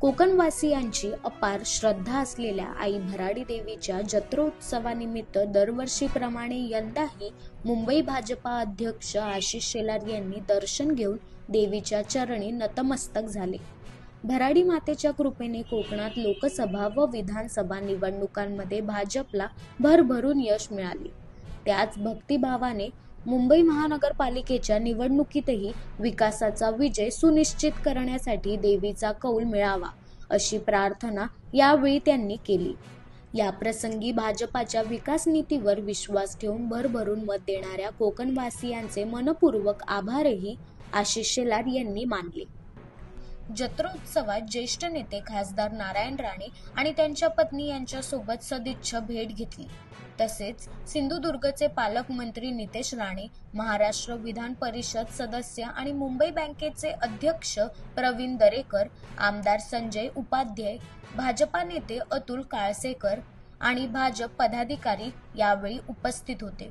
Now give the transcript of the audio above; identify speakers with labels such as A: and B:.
A: कोकणवासियांची अपार श्रद्धा असलेल्या आई भराडी देवीच्या जत्रोत्सवानिमित्त दरवर्षीप्रमाणे यंदाही मुंबई भाजपा अध्यक्ष आशिष शेलार यांनी दर्शन घेऊन देवीच्या चरणी नतमस्तक झाले. भराडी मातेच्या कृपेने कोकणात लोकसभा व विधानसभा निवडणुकांमध्ये भाजपला भरभरून यश मिळाले. त्याच भक्तिभावाने मुंबई महानगरपालिकेच्या निवडणुकीतही विकासाचा विजय सुनिश्चित करण्यासाठी देवीचा कौल मिळावा अशी प्रार्थना यावेळी त्यांनी केली. या प्रसंगी भाजपाच्या विकास नीतीवर विश्वास ठेवून भरभरून मत देणाऱ्या कोकणवासियांचे मनपूर्वक आभारही आशिष शेलार यांनी मानले. जत्रोत्सवात ज्येष्ठ नेते खासदार नारायण राणे आणि त्यांच्या पत्नी यांच्यासोबत सदिच्छा भेट घेतली. तसेच सिंधुदुर्गचे पालकमंत्री नितेश राणे महाराष्ट्र विधान परिषद सदस्य आणि मुंबई बँकेचे अध्यक्ष प्रवीण दरेकर आमदार संजय उपाध्याय भाजपा नेते अतुल काळसेकर आणि भाजप पदाधिकारी यावेळी उपस्थित होते.